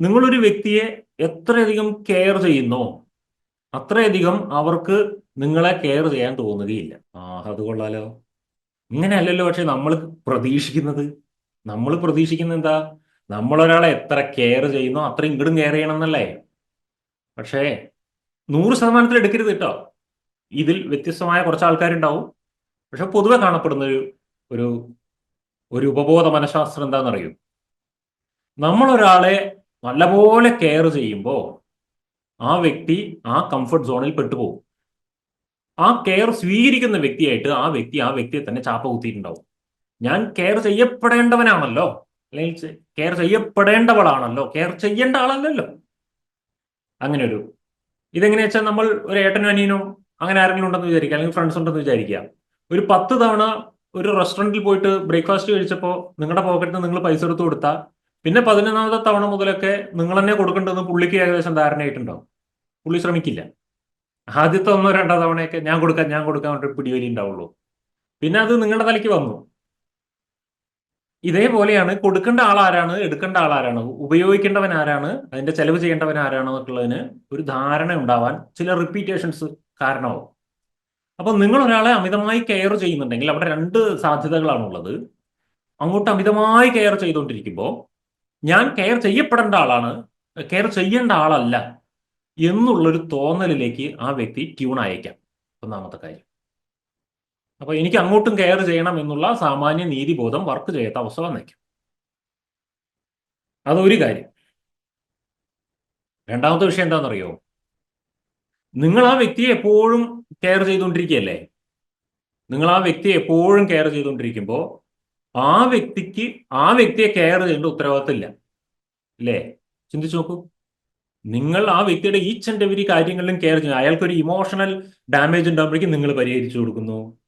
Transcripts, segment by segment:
നിങ്ങളൊരു വ്യക്തിയെ എത്രയധികം കെയർ ചെയ്യുന്നോ അത്രയധികം അവർക്ക് നിങ്ങളെ കെയർ ചെയ്യാൻ തോന്നുകയില്ല. ആ അത് കൊള്ളാലോ. ഇങ്ങനെയല്ലല്ലോ പക്ഷെ നമ്മൾ പ്രതീക്ഷിക്കുന്നത്. നമ്മൾ പ്രതീക്ഷിക്കുന്നത് എന്താ? നമ്മളൊരാളെ എത്ര കെയർ ചെയ്യുന്നോ അത്ര ഇങ്ങോട്ടും കെയർ ചെയ്യണം എന്നല്ലേ പക്ഷേ നൂറ് ശതമാനത്തിൽ എടുക്കരുത് കേട്ടോ. ഇതിൽ വ്യത്യസ്തമായ കുറച്ച് ആൾക്കാരുണ്ടാവും. പക്ഷെ പൊതുവെ കാണപ്പെടുന്ന ഒരു ഒരു ഒരു ഉപബോധ മനഃശാസ്ത്രം എന്താണെന്നറിയും നമ്മളൊരാളെ നല്ലപോലെ കെയർ ചെയ്യുമ്പോൾ ആ വ്യക്തി ആ കംഫർട്ട് സോണിൽ പെട്ടുപോകും. ആ കെയർ സ്വീകരിക്കുന്ന വ്യക്തിയായിട്ട് ആ വ്യക്തി ആ വ്യക്തിയെ തന്നെ ചാപ്പ കുത്തിയിട്ടുണ്ടാവും. ഞാൻ കെയർ ചെയ്യപ്പെടേണ്ടവനാണല്ലോ. അല്ലെങ്കിൽ കെയർ ചെയ്യപ്പെടേണ്ടവളാണല്ലോ. കെയർ ചെയ്യേണ്ട ആളല്ലല്ലോ. അങ്ങനെ ഒരു ഇതെങ്ങനെയാ വെച്ചാൽ നമ്മൾ ഒരു ഏട്ടനും അനിയനും അങ്ങനെ ആരെങ്കിലും ഉണ്ടെന്ന് വിചാരിക്കുക. അല്ലെങ്കിൽ ഫ്രണ്ട്സ് ഉണ്ടെന്ന് വിചാരിക്കുക. ഒരു പത്ത് തവണ ഒരു റെസ്റ്റോറന്റിൽ പോയിട്ട് ബ്രേക്ക്ഫാസ്റ്റ് കഴിച്ചപ്പോൾ നിങ്ങളുടെ പോക്കറ്റിൽ നിങ്ങൾ പൈസ എടുത്ത് കൊടുത്താൽ പിന്നെ പതിനൊന്നാമത്തെ തവണ മുതലൊക്കെ നിങ്ങൾ തന്നെ കൊടുക്കേണ്ടതെന്ന് പുള്ളിക്ക് ഏകദേശം ധാരണയായിട്ടുണ്ടാവും പുള്ളി ശ്രമിക്കില്ല. ആദ്യത്തെ ഒന്നോ രണ്ടോ തവണയൊക്കെ ഞാൻ കൊടുക്കാൻ ഞാൻ കൊടുക്കാൻ ഒരു പിടിവലി ഉണ്ടാവുള്ളൂ. പിന്നെ അത് നിങ്ങളുടെ തലയ്ക്ക് വന്നു. ഇതേപോലെയാണ് കൊടുക്കേണ്ട ആളാരാണ് എടുക്കേണ്ട ആളാരാണ് ഉപയോഗിക്കേണ്ടവൻ ആരാണ് അതിന്റെ ചെലവ് ചെയ്യേണ്ടവൻ ആരാണ് എന്നുള്ളതിന് ഒരു ധാരണ ഉണ്ടാവാൻ ചില റിപ്പീറ്റേഷൻസ് കാരണമാവും. അപ്പൊ നിങ്ങൾ ഒരാളെ അമിതമായി കെയർ ചെയ്യുന്നുണ്ടെങ്കിൽ അവിടെ രണ്ട് സാധ്യതകളാണുള്ളത്. അങ്ങോട്ട് അമിതമായി കെയർ ചെയ്തുകൊണ്ടിരിക്കുമ്പോൾ ഞാൻ കെയർ ചെയ്യപ്പെടേണ്ട ആളാണ് കെയർ ചെയ്യേണ്ട ആളല്ല എന്നുള്ളൊരു തോന്നലിലേക്ക് ആ വ്യക്തി ട്യൂൺ അയക്കാം ഒന്നാമത്തെ കാര്യം. അപ്പൊ എനിക്ക് അങ്ങോട്ടും കെയർ ചെയ്യണം എന്നുള്ള സാമാന്യ നീതിബോധം വർക്ക് ചെയ്യാത്ത അവസ്ഥ വന്നേക്കും. അതൊരു കാര്യം. രണ്ടാമത്തെ വിഷയം എന്താണെന്നറിയോ? നിങ്ങൾ ആ വ്യക്തിയെ എപ്പോഴും കെയർ ചെയ്തുകൊണ്ടിരിക്കുകയല്ലേ? നിങ്ങൾ ആ വ്യക്തിയെ എപ്പോഴും കെയർ ചെയ്തുകൊണ്ടിരിക്കുമ്പോൾ ആ വ്യക്തിക്ക് ആ വ്യക്തിയെ കെയർ ചെയ്യേണ്ട ഉത്തരവാദിത്തമില്ല. അല്ലേ? ചിന്തിച്ചു നോക്കൂ. നിങ്ങൾ ആ വ്യക്തിയുടെ ഈച്ച് ആൻഡ് എവരി കാര്യങ്ങളിലും കെയർ ചെയ്യുന്നു അയാൾക്കൊരു ഇമോഷണൽ ഡാമേജ് ഉണ്ടാകുമ്പോഴേക്കും നിങ്ങൾ പരിഹരിച്ചു കൊടുക്കുന്നു.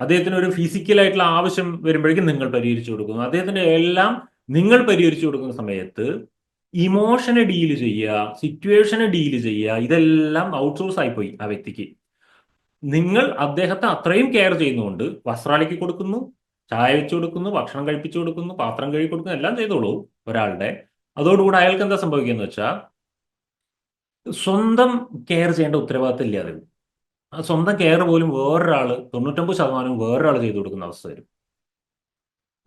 അദ്ദേഹത്തിന് ഒരു ഫിസിക്കലായിട്ടുള്ള ആവശ്യം വരുമ്പോഴേക്കും നിങ്ങൾ പരിഹരിച്ചു കൊടുക്കുന്നു. അദ്ദേഹത്തിന്റെ എല്ലാം നിങ്ങൾ പരിഹരിച്ചു കൊടുക്കുന്ന സമയത്ത് ഇമോഷനെ ഡീൽ ചെയ്യുക സിറ്റുവേഷനെ ഡീൽ ചെയ്യുക ഇതെല്ലാം ഔട്ട്സോഴ്സ് ആയിപ്പോയി ആ വ്യക്തിക്ക്. നിങ്ങൾ അദ്ദേഹത്തെ അത്രയും കെയർ ചെയ്യുന്നുകൊണ്ട് വസ്ത്രാലയ്ക്ക് കൊടുക്കുന്നു ചായ വെച്ചു കൊടുക്കുന്നു ഭക്ഷണം കഴിപ്പിച്ചു കൊടുക്കുന്നു പാത്രം കഴുകി കൊടുക്കുന്നു എല്ലാം ചെയ്തോളൂ ഒരാളുടെ. അതോടുകൂടി അയാൾക്ക് എന്താ സംഭവിക്കുക വെച്ചാൽ സ്വന്തം കെയർ ചെയ്യേണ്ട ഉത്തരവാദിത്തം ഇല്ലാതെ സ്വന്തം കെയർ പോലും വേറൊരാൾ തൊണ്ണൂറ്റൊമ്പത് ശതമാനം വേറൊരാൾ ചെയ്തു കൊടുക്കുന്ന അവസ്ഥ വരും.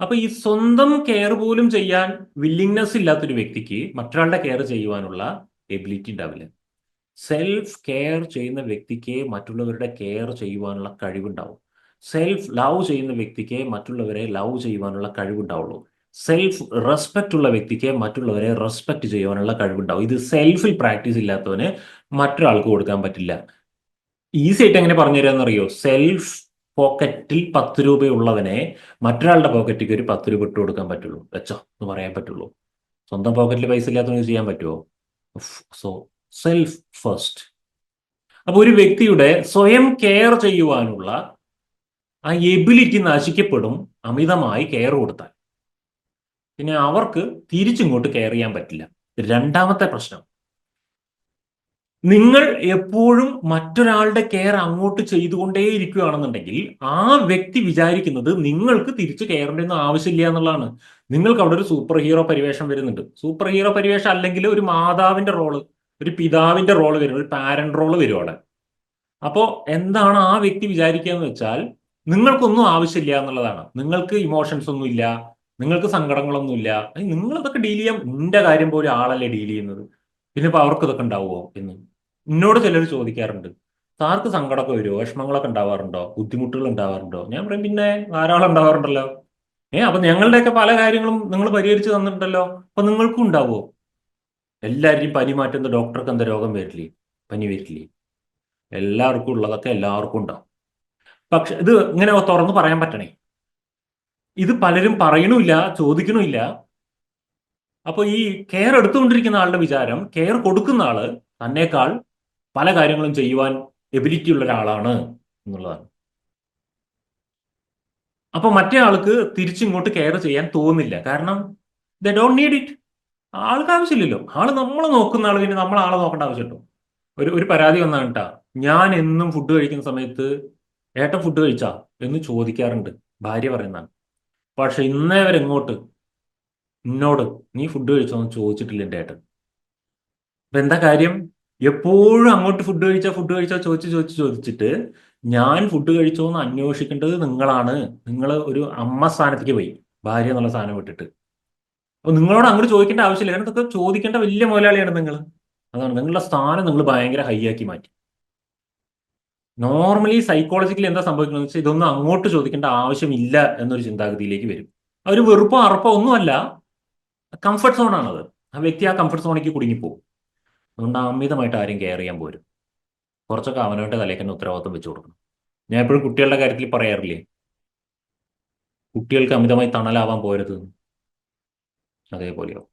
അപ്പൊ ഈ സ്വന്തം കെയർ പോലും ചെയ്യാൻ വില്ലിങ്നെസ് ഇല്ലാത്തൊരു വ്യക്തിക്ക് മറ്റൊരാളുടെ കെയർ ചെയ്യുവാനുള്ള എബിലിറ്റി ഉണ്ടാവില്ല. സെൽഫ് കെയർ ചെയ്യുന്ന വ്യക്തിക്ക് മറ്റുള്ളവരുടെ കെയർ ചെയ്യുവാനുള്ള കഴിവുണ്ടാവും. സെൽഫ് ലവ് ചെയ്യുന്ന വ്യക്തിക്ക് മറ്റുള്ളവരെ ലവ് ചെയ്യുവാനുള്ള കഴിവുണ്ടാവുള്ളൂ. സെൽഫ് റെസ്പെക്റ്റ് ഉള്ള വ്യക്തിക്ക് മറ്റുള്ളവരെ റെസ്പെക്ട് ചെയ്യുവാനുള്ള കഴിവുണ്ടാവും. ഇത് സെൽഫിൽ പ്രാക്ടീസ് ഇല്ലാത്തവന് മറ്റൊരാൾക്ക് കൊടുക്കാൻ പറ്റില്ല. ഈസി ആയിട്ട് എങ്ങനെ പറഞ്ഞു തരാമെന്നറിയോ സെൽഫ് പോക്കറ്റിൽ പത്ത് രൂപയുള്ളവനെ മറ്റൊരാളുടെ പോക്കറ്റിലേക്ക് ഒരു പത്ത് രൂപ ഇട്ട് കൊടുക്കാൻ പറ്റുള്ളൂ. വെച്ചോ എന്ന് പറയാൻ പറ്റുള്ളൂ. സ്വന്തം പോക്കറ്റിൽ പൈസ ഇല്ലാത്തവന് ചെയ്യാൻ പറ്റുമോ സോ സെൽഫ് ഫസ്റ്റ് അപ്പൊ ഒരു വ്യക്തിയുടെ സ്വയം കെയർ ചെയ്യുവാനുള്ള ആ എബിലിറ്റി നശിക്കപ്പെടും അമിതമായി കെയർ കൊടുത്താൽ. പിന്നെ അവർക്ക് തിരിച്ചിങ്ങോട്ട് കെയർ ചെയ്യാൻ പറ്റില്ല. രണ്ടാമത്തെ പ്രശ്നം. നിങ്ങൾ എപ്പോഴും മറ്റൊരാളുടെ കെയർ അങ്ങോട്ട് ചെയ്തുകൊണ്ടേ ഇരിക്കുകയാണെന്നുണ്ടെങ്കിൽ ആ വ്യക്തി വിചാരിക്കുന്നത് നിങ്ങൾക്ക് തിരിച്ച് കെയറിന്റെ ഒന്നും ആവശ്യമില്ല എന്നുള്ളതാണ്. നിങ്ങൾക്ക് അവിടെ ഒരു സൂപ്പർ ഹീറോ പരിവേഷം വരുന്നുണ്ട്. സൂപ്പർ ഹീറോ പരിവേഷം അല്ലെങ്കിൽ ഒരു മാതാവിന്റെ റോൾ ഒരു പിതാവിന്റെ റോൾ വരും ഒരു പാരന്റ് റോൾ വരും അവിടെ അപ്പോൾ എന്താണ് ആ വ്യക്തി വിചാരിക്കുക എന്ന് വെച്ചാൽ നിങ്ങൾക്കൊന്നും ആവശ്യമില്ല എന്നുള്ളതാണ്. നിങ്ങൾക്ക് ഇമോഷൻസ് ഒന്നും ഇല്ല നിങ്ങൾക്ക് സങ്കടങ്ങളൊന്നും ഇല്ല. നിങ്ങൾ ഇതൊക്കെ ഡീൽ ചെയ്യാൻ നിന്റെ കാര്യം പോലും ആളല്ലേ ഡീൽ ചെയ്യുന്നത്. പിന്നെ ഇപ്പൊ അവർക്ക് ഇതൊക്കെ ഉണ്ടാവുമോ എന്ന്. എന്നോട് ചിലർ ചോദിക്കാറുണ്ട്. സാർക്ക് സങ്കടമൊക്കെ വരുമോ? വിഷമങ്ങളൊക്കെ ഉണ്ടാവാറുണ്ടോ? ബുദ്ധിമുട്ടുകൾ ഉണ്ടാവാറുണ്ടോ? ഞാൻ പറയും പിന്നെ ധാരാളം ഉണ്ടാവാറുണ്ടല്ലോ. ഏഹ് അപ്പൊ ഞങ്ങളുടെയൊക്കെ പല കാര്യങ്ങളും നിങ്ങൾ പരിഹരിച്ചു തന്നിട്ടുണ്ടല്ലോ. അപ്പൊ നിങ്ങൾക്കും ഉണ്ടാവുമോ? എല്ലാവരെയും പനി മാറ്റുന്ന ഡോക്ടർക്ക് എന്താ രോഗം വരില്ലേ? പനി വരില്ലേ? എല്ലാവർക്കും ഉള്ളതൊക്കെ എല്ലാവർക്കും ഉണ്ടാവും. പക്ഷെ ഇത് ഇങ്ങനെ തുറന്നു പറയാൻ പറ്റണേ. ഇത് പലരും പറയണമില്ല ചോദിക്കണമില്ല. അപ്പോൾ ഈ കെയർ എടുത്തുകൊണ്ടിരിക്കുന്ന ആളുടെ വിചാരം കെയർ കൊടുക്കുന്ന ആൾ തന്നേക്കാൾ പല കാര്യങ്ങളും ചെയ്യുവാൻ എബിലിറ്റി ഉള്ള ഒരാളാണ് എന്നുള്ളതാണ്. അപ്പൊ മറ്റേ ആൾക്ക് തിരിച്ചിങ്ങോട്ട് കെയർ ചെയ്യാൻ തോന്നില്ല കാരണം ദ ഡോണ്ട് നീഡ് ഇറ്റ് ആൾക്ക് ആവശ്യമില്ലല്ലോ. ആൾ നമ്മൾ നോക്കുന്ന ആൾ പിന്നെ നമ്മൾ ആളെ നോക്കേണ്ട ആവശ്യമുണ്ടോ? ഒരു ഒരു പരാതി വന്നാണ് കേട്ടാ. ഞാൻ എന്നും ഫുഡ് കഴിക്കുന്ന സമയത്ത് ഏട്ടൻ ഫുഡ് കഴിച്ചാ? എന്ന് ചോദിക്കാറുണ്ട്. ഭാര്യ പറയുന്നതാണ്. പക്ഷെ ഇന്നേ വരെ ഇങ്ങോട്ട് എന്നോട് നീ ഫുഡ് കഴിച്ചോ എന്ന് ചോദിച്ചിട്ടില്ല എന്റെ ഏട്ടൻ. അപ്പൊ എന്താ കാര്യം? എപ്പോഴും അങ്ങോട്ട് ഫുഡ് കഴിച്ചോ ഫുഡ് കഴിച്ചോ ചോദിച്ച് ചോദിച്ച് ചോദിച്ചിട്ട് ഞാൻ ഫുഡ് കഴിച്ചോ എന്ന് അന്വേഷിക്കേണ്ടത് നിങ്ങളാണ്. നിങ്ങൾ ഒരു അമ്മ സ്ഥാനത്തേക്ക് പോയി. ഭാര്യ എന്നുള്ള സ്ഥാനം വിട്ടിട്ട്. അപ്പൊ നിങ്ങളോട് അങ്ങോട്ട് ചോദിക്കേണ്ട ആവശ്യമില്ല. കാരണം ഇതൊക്കെ ചോദിക്കേണ്ട വലിയ മുതലാളിയാണ് നിങ്ങൾ അതാണ്. നിങ്ങളുടെ സ്ഥാനം നിങ്ങൾ ഭയങ്കര ഹൈ ആക്കി മാറ്റി. നോർമലി സൈക്കോളജിക്കലി എന്താ സംഭവിക്കുന്നത് വെച്ചാൽ ഇതൊന്നും അങ്ങോട്ട് ചോദിക്കേണ്ട ആവശ്യമില്ല എന്നൊരു ചിന്താഗതിയിലേക്ക് വരും. അവർ വെറുപ്പോ അറപ്പോ ഒന്നുമല്ല കംഫർട്ട് സോണാണത് ആ വ്യക്തി ആ കംഫർട്ട് സോണിലേക്ക് കുടുങ്ങിപ്പോകും അതുകൊണ്ട് അമിതമായിട്ട് ആരും കെയർ ചെയ്യാൻ പോരും. കുറച്ചൊക്കെ അവനവന്റെ തലേക്ക് തന്നെ ഉത്തരവാദിത്വം വെച്ചു കൊടുക്കണം. ഞാൻ എപ്പോഴും കുട്ടികളുടെ കാര്യത്തിൽ പറയാറില്ലേ? കുട്ടികൾക്ക് അമിതമായി തണലാവാൻ പോരുത്. അതേപോലെയോ